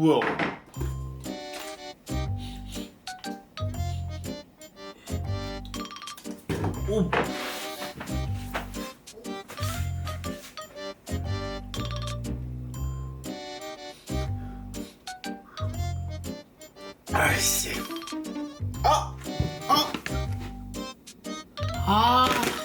뭐야? 오. 아이씨. 아! 아! 아!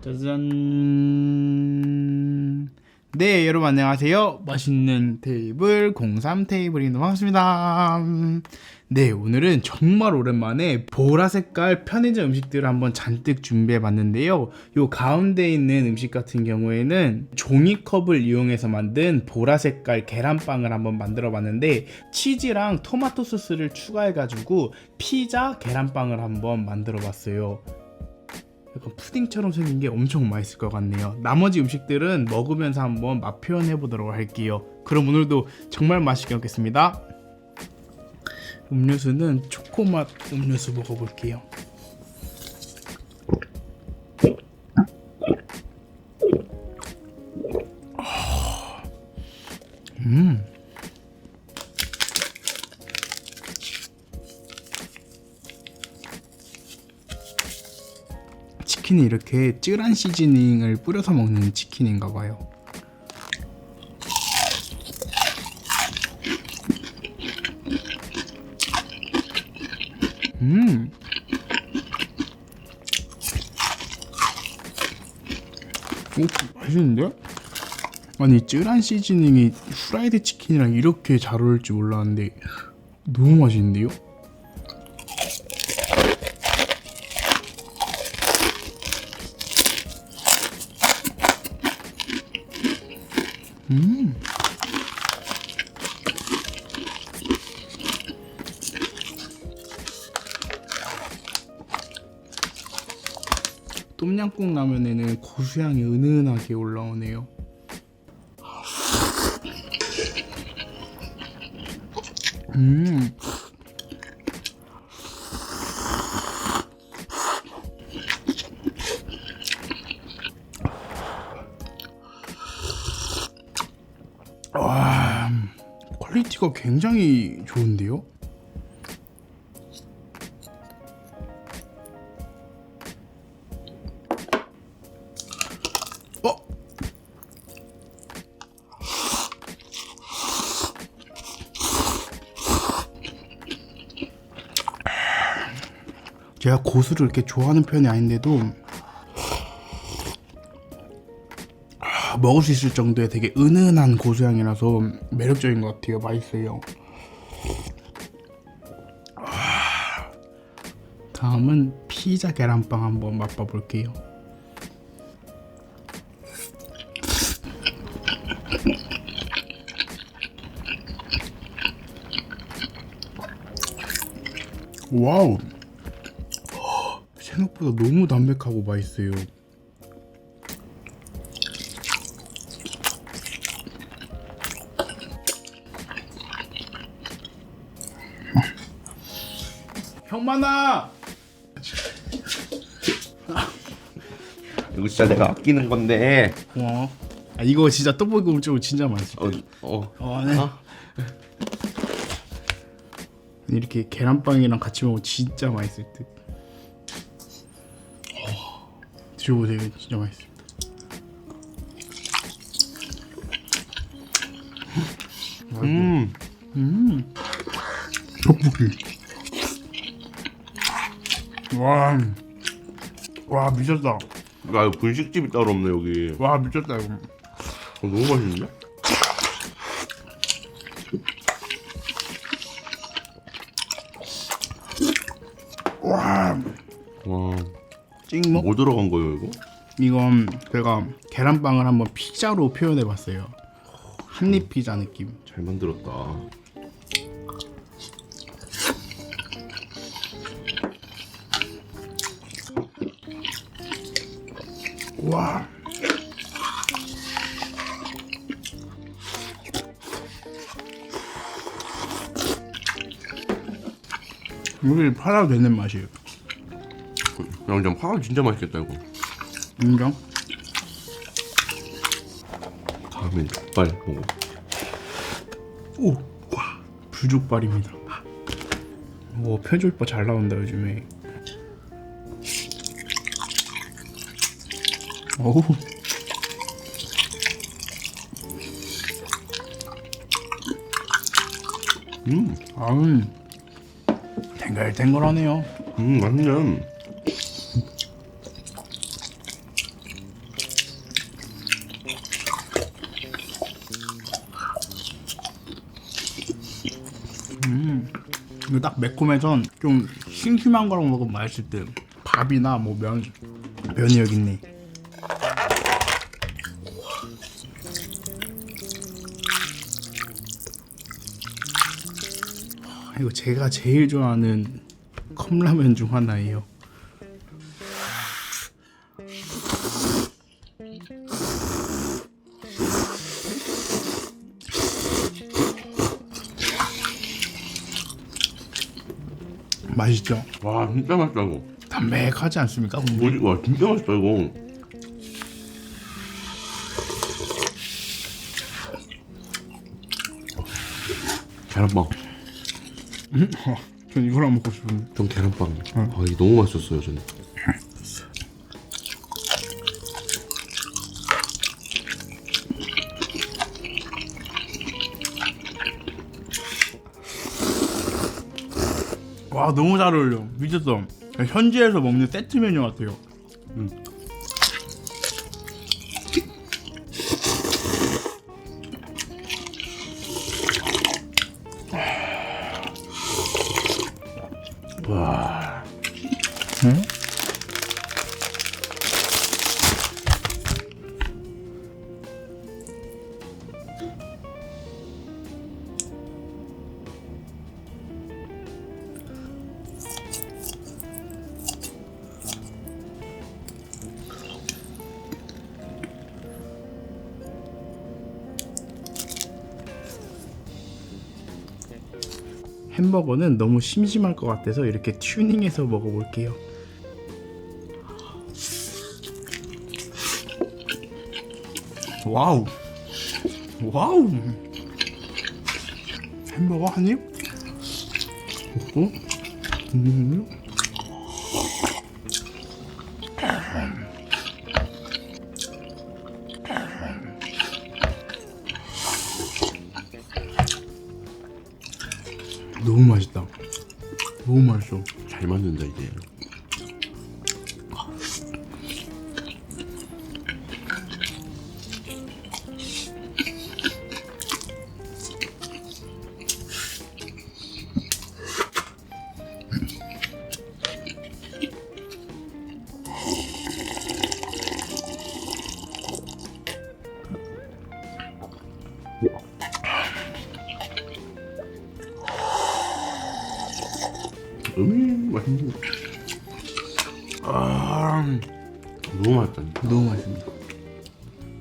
짜잔. 네, 여러분 안녕하세요. 맛있는 테이블 03 테이블입니다. 반갑습니다. 네, 오늘은 정말 오랜만에 보라 색깔 편의점 음식들을 한번 잔뜩 준비해 봤는데요. 요 가운데 있는 음식 같은 경우에는 종이컵을 이용해서 만든 보라 색깔 계란빵을 한번 만들어 봤는데 치즈랑 토마토 소스를 추가해 가지고 피자 계란빵을 한번 만들어 봤어요. 약간 푸딩처럼 생긴 게 엄청 맛있을 것 같네요. 나머지 음식들은 먹으면서 한번 맛 표현해 보도록 할게요. 그럼 오늘도 정말 맛있게 먹겠습니다. 음료수는 초코맛 음료수 먹어볼게요. 이 이렇게 쯔란 시즈닝을 뿌려서 먹는 치킨인가 봐요. 음. 오, 맛있는데? 아니 쯔란 시즈닝이 후라이드 치킨이랑 이렇게 잘 어울릴 줄 몰랐는데 너무 맛있는데요? 똠양꿍 라면에는 고수향이 은은하게 올라오네요. 음. 퀄리티가 굉장히 좋은데요? 어? 제가 고수를 이렇게 좋아하는 편이 아닌데도 아, 먹을 수 있을 정도의 되게 은은한 고수향이라서 매력적인 것 같아요. 맛있어요. 아, 다음은 피자 계란빵 한번 맛봐 볼게요. 와우. 생각보다 너무 담백하고 맛있어요. 형만아. 이거 진짜 내가 아끼는 건데. 와. 아, 이거 진짜 떡볶이 국적으로 진짜 맛있어. 어, 어. 어, 네. 이렇게 계란빵이랑 같이 먹으면 진짜 맛있을 듯. 어, 드셔보세요, 진짜 맛있습니다. 음. 떡볶이. 와, 와 미쳤다. 야, 이거 분식집이 따로 없네 여기. 와 미쳤다 이거. 어, 너무 맛있는데? 와, 와. 찍먹. 뭐 들어간 거예요 이거? 이건 제가 계란빵을 한번 피자로 표현해봤어요. 한입 피자 느낌. 잘 만들었다. 와. 이게 팔아도 되는 맛이에요. 좀 파가 진짜 맛있겠다 이거. 인정? 다음엔 빨리 먹어. 오, 와, 불족발입니다. 오, 표절바 잘 나온다 요즘에. 어우. 음, 아유. 탱글탱글하네요. 음, 완전. 음, 이거 딱 매콤해서 좀 심심한 거랑 먹으면 맛있을 듯. 밥이나 뭐 면, 면이 여기 있네. 이거 제가 제일 좋아하는 컵라면 중 하나예요. 맛있죠? 와 진짜 맛있다 이거. 담백하지 않습니까? 뭐지? 와 진짜 맛있다 이거. 계 란빵. 전 이거랑 먹고 싶은데. 전 계란빵. 아 이게 너무 맛있었어요 저는. 와 너무 잘 어울려. 미쳤어. 현지에서 먹는 세트 메뉴 같아요. 와. 햄버거는 너무 심심할 것 같아서 이렇게 튜닝해서 먹어볼게요. 와우, 와우. 햄버거 한 입? 먹고, 음. 맛있어. 잘 만든다 이게.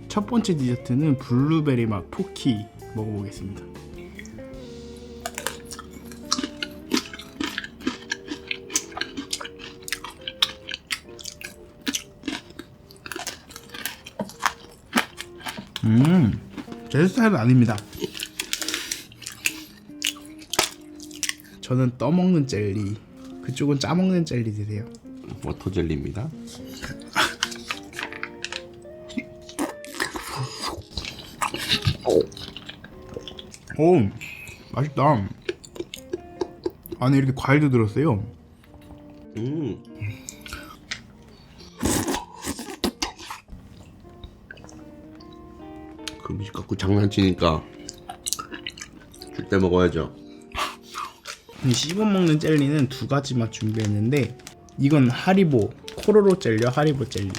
첫 번째 디저트는 블루베리 맛 포키 먹어보겠습니다. 음, 제 스타일은 아닙니다. 저는 떠먹는 젤리, 그쪽은 짜먹는 젤리 드세요. 워터 젤리입니다. 오 맛있다 안에 이렇게 과일도 들었어요 음. 금식 갖고 장난치니까 줄 때 먹어야죠. 이 씹어 먹는 젤리는 두 가지 맛 준비했는데 이건 하리보 코로로 젤리와 하리보 젤리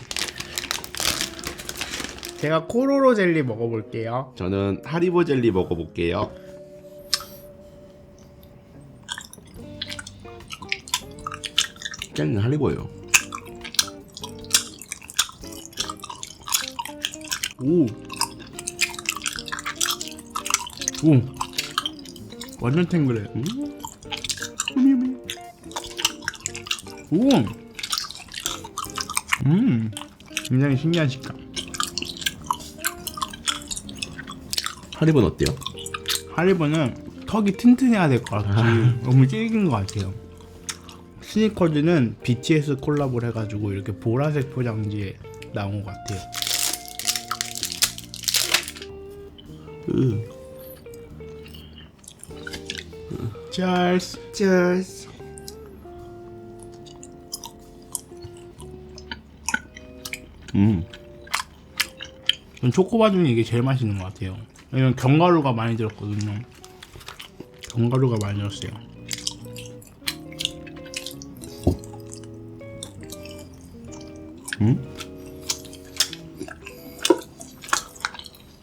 제가 코로로 젤리 먹어볼게요 저는 하리보 젤리 먹어볼게요. 젤리는 하리보예요. 오. 오. 완전 탱글해. 음. 오. 음. 굉장히 신기한 식감. 하리보는 어때요? 하리보는 턱이 튼튼해야 될 것 같지. 너무 질긴 것 같아요. 스니커즈는 BTS 콜라보를 해가지고 이렇게 보라색 포장지에 나온 것 같아요. 으. 찰스, 찰스. 음. 전 초코바 중에 이게 제일 맛있는 것 같아요. 왜냐면 견과류가 많이 들었거든요. 견과류가 많이 들었어요.